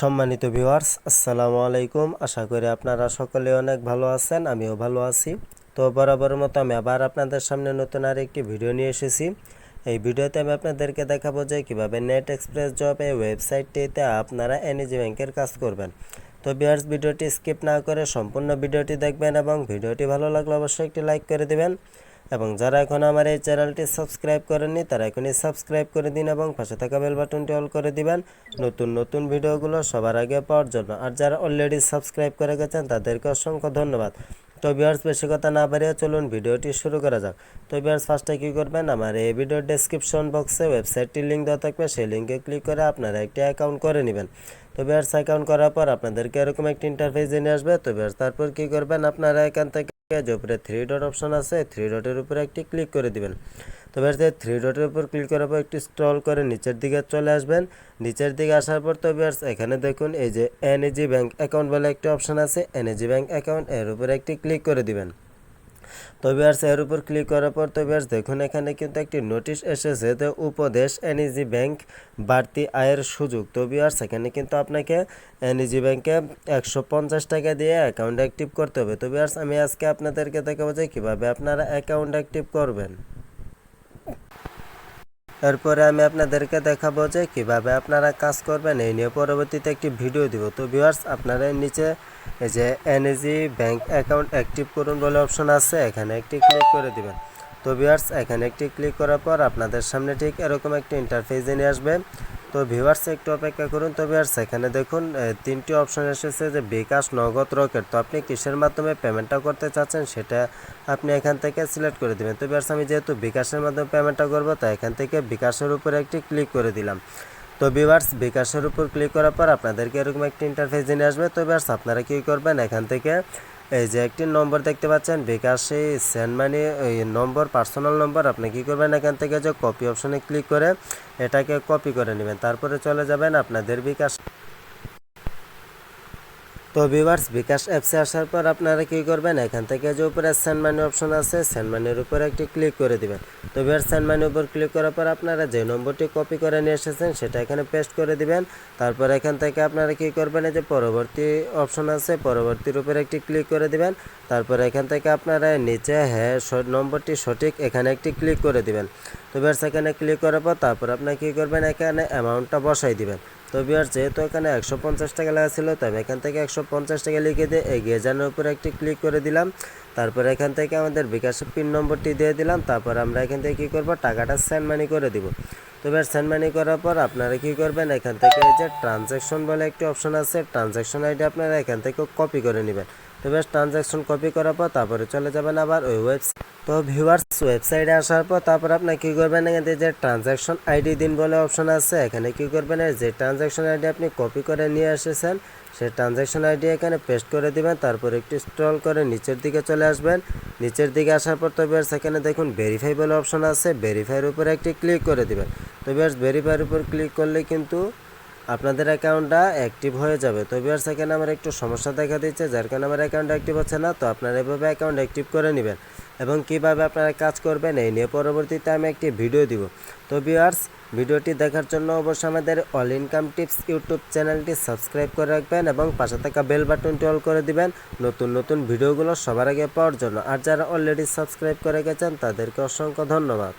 সম্মানিত ভিউয়ার্স আসসালামু আলাইকুম। আশা করি আপনারা সকলে অনেক ভালো আছেন, আমিও ভালো আছি। তো বরাবরের মতো আমি আবার আপনাদের সামনে নতুন আর একটি ভিডিও নিয়ে এসেছি। এই ভিডিওতে আমি আপনাদেরকে দেখাবো যে কীভাবে নেট এক্সপ্রেস জব এই ওয়েবসাইটটিতে আপনারা এনএজি ব্যাংকের কাজ করবেন। তো ভিউয়ার্স ভিডিওটি স্কিপ না করে সম্পূর্ণ ভিডিওটি দেখবেন এবং ভিডিওটি ভালো লাগলে অবশ্যই একটি লাইক করে দিবেন। এবং যারা এখন আমার এই চ্যানেলটি সাবস্ক্রাইব করেননি, তারা এখনই সাবস্ক্রাইব করে দিন এবং পাশে থাকা বেল বাটনটি অল করে দিবেন। নতুন নতুন ভিডিওগুলো সবার আগে পাওয়ার জন্য। আর যারা অলরেডি সাবস্ক্রাইব করে গেছেন, তাদেরকে অসংখ্য ধন্যবাদ। তো বিয়ার্স বেশি কথা না বাড়িয়ে চলুন ভিডিওটি শুরু করা যাক। তো বিয়ার্স ফার্স্টে কী করবেন? আমার এই ভিডিওর ডেসক্রিপশন বক্সে ওয়েবসাইটটির লিঙ্ক দেওয়া থাকবে। সেই লিঙ্কে ক্লিক করে আপনারা একটি অ্যাকাউন্ট করে নেবেন। তো বিয়ার্স অ্যাকাউন্ট করার পর আপনাদেরকে এরকম একটি ইন্টারফেস নিয়ে আসবে। তো বিয়ার্স তারপর কী করবেন? আপনারা এখান থেকে যে উপরে থ্রি ডট অপশন আছে। থ্রি ডটের উপরে একটি ক্লিক করে দিবেন। তো বেশ থ্রি ডটের উপর ক্লিক করার পর একটি স্ক্রল করে নিচের দিকে চলে আসবেন। নিচের দিকে আসার পর তো বেশ, এখানে দেখুন এই যে এনএজি ব্যাঙ্ক অ্যাকাউন্ট বলে একটি অপশন আছে। এনএজি ব্যাঙ্ক অ্যাকাউন্ট এর উপরে একটি ক্লিক করে দিবেন। তো আর এর উপর ক্লিক করার পর তো আর দেখুন এখানে কিন্তু একটি নোটিশ এসেছে যে উপদেশ এনইজি ব্যাংক বাড়তি আয়ের সুযোগ। তো আর এখানে কিন্তু আপনাকে এনইজি ব্যাংকে একশো পঞ্চাশ টাকা দিয়ে অ্যাকাউন্ট অ্যাক্টিভ করতে হবে। তো আর আমি আজকে আপনাদেরকে দেখাবো যে কীভাবে আপনারা অ্যাকাউন্ট অ্যাক্টিভ করবেন। এরপরে আমি আপনাদেরকে দেখাবো যে কীভাবে আপনারা কাজ করবেন। এই নিয়ে পরবর্তীতে একটি ভিডিও দিব। তো ভিউয়ার্স আপনারা নিচে এই যে এনএজি ব্যাংক অ্যাকাউন্ট অ্যাক্টিভ করুন বলে অপশন আছে, এখানে একটি ক্লিক করে দিবেন। তো ভিউয়ার্স এখানে একটি ক্লিক করার পর আপনাদের সামনে ঠিক এরকম একটি ইন্টারফেস নিয়ে আসবে। তো ভিউয়ার্স, একটু অপেক্ষা করুন। তো ভিউয়ার্স, এখানে দেখুন তিনটি অপশন এসেছে যে বিকাশ নগদ রকেট। তো আপনি কিসের মাধ্যমে পেমেন্টটা করতে চাচ্ছেন সেটা আপনি এখান থেকে সিলেক্ট করে দেবেন। তো ভিউয়ার্স, আমি যেহেতু বিকাশের মাধ্যমে পেমেন্টটা করব, তাই এখান থেকে বিকাশের উপরে একটি ক্লিক করে দিলাম। তো ভিউয়ার্স, বিকাশের উপর ক্লিক করার পর আপনাদেরকে এরকম একটি ইন্টারফেস নিয়ে আসবে। তো ভিউয়ার্স, আপনারা কী করবেন? এখান থেকে এই যে একটি নম্বর দেখতে পাচ্ছেন বিকাশে সেন্ড মানি এই নম্বর, পার্সোনাল নম্বর, আপনি কি করবেন এখান থেকে যে কপি অপশনে ক্লিক করে এটাকে কপি করে নেবেন। তারপরে চলে যাবেন আপনাদের বিকাশ। তো ভিউয়ার্স বিকাশ অ্যাপসে আসার পর আপনারা কী করবেন? এখান থেকে যে উপরে সেন্ড মানি অপশন আছে সেন্ড মানির উপরে একটি ক্লিক করে দিবেন। তো ভিউয়ার্স সেন্ড মানির উপর ক্লিক করার পর আপনারা যে নম্বরটি কপি করে নিয়ে এসেছেন, সেটা এখানে পেস্ট করে দিবেন। তারপর এখান থেকে আপনারা কী করবেন? যে পরবর্তী অপশন আছে, পরবর্তীর উপরে একটি ক্লিক করে দিবেন। তারপর এখান থেকে আপনারা নিচে হ্যাঁ নম্বরটি সঠিক, এখানে একটি ক্লিক করে দিবেন। তো ভিউয়ার্স এখানে ক্লিক করার পর তারপর আপনারা কী করবেন? এখানে অ্যামাউন্টটা বসাই দিবেন। তো আর যেহেতু এখানে একশো পঞ্চাশ টাকা লেখা ছিল তো এখান থেকে একশো পঞ্চাশ টাকা লিখে দিয়ে এগিয়ে জানার উপরে একটি ক্লিক করে দিলাম। তারপর এখান থেকে আমাদের বিকাশের পিন নম্বরটি দিয়ে দিলাম। তারপর আমরা এখান থেকে কী করব? টাকাটা সেন্ড মানি করে দিব। তো এবার সেন্ড মানি করার পর আপনারা কী করবেন? এখান থেকে যে ট্রানজ্যাকশন বলে একটি অপশন আছে ট্রানজ্যাকশন আইডি আপনারা এখান থেকে কপি করে নেবেন। বেশ ট্রানজ্যাকশন কপি করার পর তারপরে চলে যাবেন আবার ওই ওয়েবসাইট তো ভিউয়ার্স ওয়েবসাইটে আসার পর তারপর আপনি কী করবেন এখানে যে ট্রানজ্যাকশন আইডি দিন বলে অপশন আছে, এখানে কী করবেন? যে ট্রানজ্যাকশন আইডি আপনি কপি করে নিয়ে এসেছেন, সেই ট্রানজ্যাকশন আইডি এখানে পেস্ট করে দিবেন, তারপর একটু স্ক্রল করে নিচের দিকে চলে আসবেন। নিচের দিকে আসার পর তো বেশ এখানে দেখুন ভেরিফাই বলে অপশন আছে ভেরিফাইয়ের উপরে একটি ক্লিক করে দিবেন। তো বেশ ভেরিফাইয়ের উপর ক্লিক করলে কিন্তু আপনাদের অ্যাকাউন্টটা অ্যাক্টিভ হয়ে যাবে। তো বিয়ার সেখানে আমার একটু সমস্যা দেখা দিচ্ছে, যার কারণে আমার অ্যাকাউন্ট অ্যাক্টিভ হচ্ছে না। তো আপনারা এভাবে অ্যাকাউন্ট অ্যাক্টিভ করে নেবেন এবং কীভাবে আপনারা কাজ করবেন, এই নিয়ে পরবর্তীতে আমি একটি ভিডিও দিব। তো বিয়ার্স ভিডিওটি দেখার জন্য অবশ্যই আমাদের অল ইনকাম টিপস ইউটিউব চ্যানেলটি সাবস্ক্রাইব করে রাখবেন এবং পাশে থাকা বেল বাটনটি অল করে দিবেন নতুন নতুন ভিডিওগুলো সবার আগে পাওয়ার জন্য। আর যারা অলরেডি সাবস্ক্রাইব করে গেছেন, তাদেরকে অসংখ্য ধন্যবাদ।